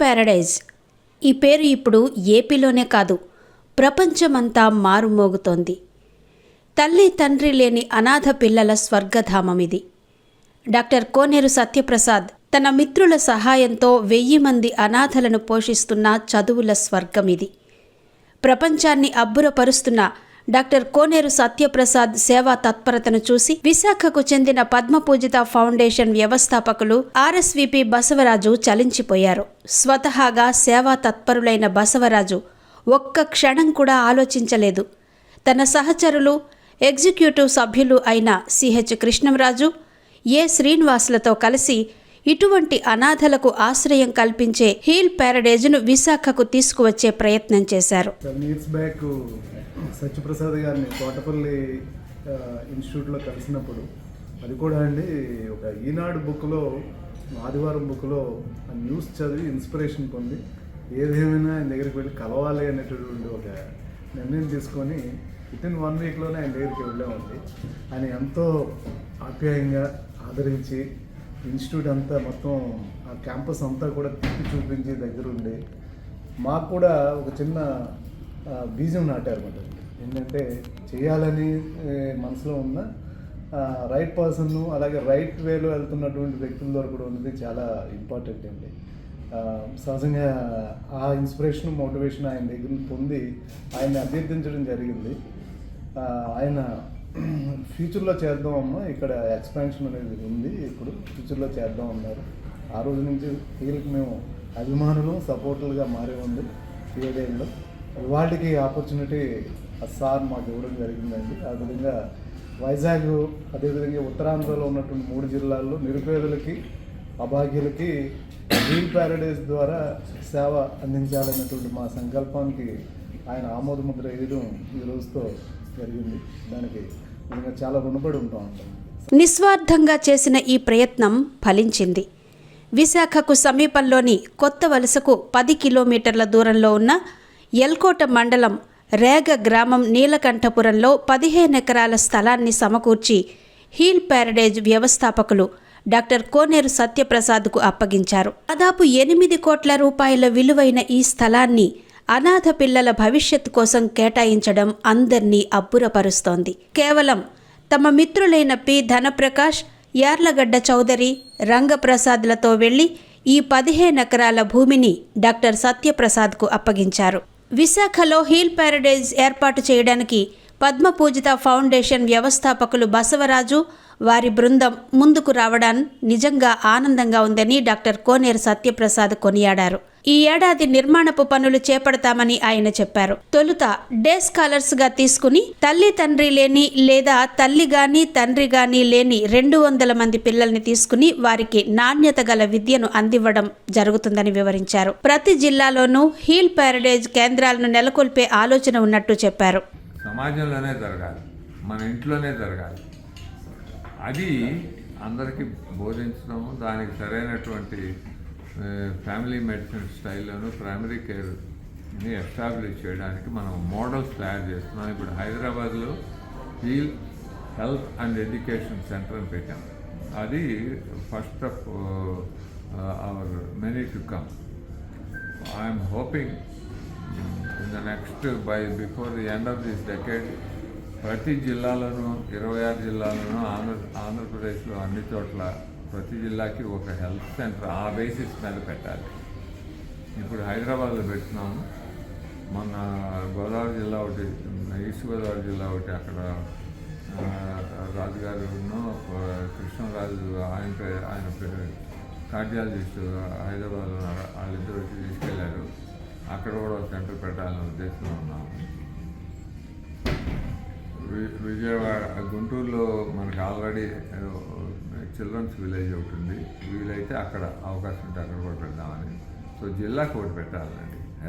Paradise ఈ పేరు ఇప్పుడు ఏపీలోనే కాదు ప్రపంచమంతా మారుమోగుతోంది. తల్లి తండ్రి లేని అనాథ పిల్లల స్వర్గధామం ఇది డాక్టర్ కోనేరు సత్యప్రసాద్ తన మిత్రుల సహాయంతో వెయ్యి మంది అనాథలను పోషిస్తున్న చదువుల స్వర్గం ఇది ప్రపంచాన్ని అబ్బురపరుస్తున్న డాక్టర్ కోనేరు సత్యప్రసాద్ సేవా తత్పరతను చూసి విశాఖకు చెందిన పద్మపూజిత ఫౌండేషన్ వ్యవస్థాపకులు ఆర్ఎస్విపి బసవరాజు చలించిపోయారు. స్వతహాగా సేవా తత్పరులైన బసవరాజు ఒక్క క్షణం కూడా ఆలోచించలేదు. తన సహచరులు ఎగ్జిక్యూటివ్ సభ్యులు అయిన సిహెచ్ కృష్ణంరాజు ఏ శ్రీనివాసులతో కలిసి ఇటువంటి అనాథలకు ఆశ్రయం కల్పించే హీల్ ప్యారడేజ్ను విశాఖకు తీసుకువచ్చే ప్రయత్నం చేశారు. బ్యాక్ సత్యప్రసాద్ గారిని తోటపల్లి ఇన్స్టిట్యూట్లో కలిసినప్పుడు అది కూడా అండి ఒక ఈనాడు బుక్లో ఆదివారం బుక్లో ఆ న్యూస్ చదివి ఇన్స్పిరేషన్ పొంది ఏదేమైనా ఆయన దగ్గరికి వెళ్ళి కలవాలి అనేటటువంటి ఒక నిర్ణయం తీసుకొని విత్ ఇన్ వన్ వీక్లోనే ఆయన దగ్గరికి వెళ్ళామండి. ఆయన ఎంతో ఆప్యాయంగా ఆదరించి ఇన్స్టిట్యూట్ అంతా మొత్తం ఆ క్యాంపస్ అంతా కూడా తిప్పి చూపించి దగ్గరుండి మాకు కూడా ఒక చిన్న బీజం నాటారన్నమాట. ఏంటంటే చేయాలని మనసులో ఉన్న రైట్ పర్సన్ అలాగే రైట్ వేలో వెళ్తున్నటువంటి వ్యక్తుల ద్వారా కూడా ఉన్నది చాలా ఇంపార్టెంట్ అండి. సహజంగా ఆ ఇన్స్పిరేషన్ మోటివేషన్ ఆయన దగ్గర పొంది ఆయన్ని అభ్యర్థించడం జరిగింది. ఆయన ఫ్యూచర్లో చేద్దాం అమ్మ ఇక్కడ ఎక్స్పాన్షన్ అనేది ఉంది ఇప్పుడు ఫ్యూచర్లో చేద్దాం అన్నారు. ఆ రోజు నుంచి వీళ్ళకి మేము అభిమానులు సపోర్టర్లుగా మారే ఉంది ఏడేళ్ళు వాళ్ళకి ఆపర్చునిటీ సార్ మాకు ఇవ్వడం జరిగిందండి. ఆ విధంగా వైజాగ్ అదేవిధంగా ఉత్తరాంధ్రలో ఉన్నటువంటి మూడు జిల్లాల్లో నిరుపేదలకి అభాగ్యులకి గ్రీన్ ప్యారడైజ్ ద్వారా సేవ అందించాలన్నటువంటి మా సంకల్పానికి ఆయన ఆమోదముద్ర వేయడం ఈ రోజుతో జరిగింది. దానికి చాలా రుణపడి ఉంటాం నిస్వార్థంగా చేసిన ఈ ప్రయత్నం ఫలించింది. విశాఖకు సమీపంలోని కొత్త వలసకు పది కిలోమీటర్ల దూరంలో ఉన్న ఎల్కోట మండలం రేగ గ్రామం నీలకంఠపురంలో పదిహేను ఎకరాల స్థలాన్ని సమకూర్చి హీల్ ప్యారడైజ్ వ్యవస్థాపకులు డాక్టర్ కోనేరు సత్యప్రసాద్కు అప్పగించారు. దాదాపు ఎనిమిది కోట్ల రూపాయల విలువైన ఈ స్థలాన్ని అనాథ పిల్లల భవిష్యత్తు కోసం కేటాయించడం అందర్నీ అబ్బురపరుస్తోంది. కేవలం తమ మిత్రులైన పి. ధనప్రకాష్ యార్లగడ్డ చౌదరి రంగప్రసాద్లతో వెళ్ళి ఈ పదిహేను ఎకరాల భూమిని డాక్టర్ సత్యప్రసాద్కు అప్పగించారు. విశాఖలో హీల్ ప్యారడైజ్ ఏర్పాటు చేయడానికి పద్మపూజిత ఫౌండేషన్ వ్యవస్థాపకులు బసవరాజు వారి బృందం ముందుకు రావడం నిజంగా ఆనందంగా ఉందని డాక్టర్ కోనేరు సత్యప్రసాద్ కొనియాడారు. ఈ ఏడాది నిర్మాణపు పనులు చేపడతామని ఆయన చెప్పారు. తొలుత డే స్కాలర్స్గా తీసుకుని తల్లి తండ్రి లేని లేదా తల్లి గాని తండ్రి గాని లేని రెండు వందల మంది పిల్లల్ని తీసుకుని వారికి నాణ్యత గల విద్యను అందివ్వడం జరుగుతుందని వివరించారు. ప్రతి జిల్లాలోనూ హీల్ ప్యారడైజ్ కేంద్రాలను నెలకొల్పే ఆలోచన ఉన్నట్టు చెప్పారు. సమాజంలోనే జరగాలి. మన ఇంట్లోనే జరగాలి. అది అందరికీ బోధించడం దానికి సరైనటువంటి ఫ్యామిలీ మెడిసిన్ స్టైల్లోనూ ప్రైమరీ కేర్ని ఎస్టాబ్లిష్ చేయడానికి మనం మోడల్స్ తయారు చేస్తున్నాం. ఇప్పుడు హైదరాబాద్లో ఈ హెల్త్ అండ్ ఎడ్యుకేషన్ సెంటర్ అని పెట్టాం. అది first of our many to come I'm hoping in the next by before the end of this decade ప్రతి జిల్లాలోనూ ఇరవై ఆరు జిల్లాలోనూ ఆంధ్ర ఆంధ్రప్రదేశ్లో అన్ని చోట్ల ప్రతి జిల్లాకి ఒక హెల్త్ సెంటర్ ఆ బేసిస్ మీద పెట్టాలి. ఇప్పుడు హైదరాబాద్లో పెడుతున్నాము మొన్న గోదావరి జిల్లా ఒకటి ఈస్ట్ గోదావరి జిల్లా ఒకటి అక్కడ రాజుగారు రాజుగారును కృష్ణరాజు ఆయన పే- ఆయన కార్డియాలజిస్ట్ హైదరాబాద్లో ఉన్నారు. వాళ్ళిద్దరు వచ్చి తీసుకెళ్ళారు. అక్కడ కూడా సెంటర్ పెట్టాలనే ఉద్దేశంలో ఉన్నాము. వి- విజయవాడ గుంటూరులో మనకి ఆల్రెడీ చిల్డ్రన్స్ విలేజ్ ఒకటి ఉంది. వీలైతే అక్కడ అవకాశం ఉంటే అక్కడ కూడా పెడదామని. సో జిల్లాకు ఒకటి పెట్టాలండి.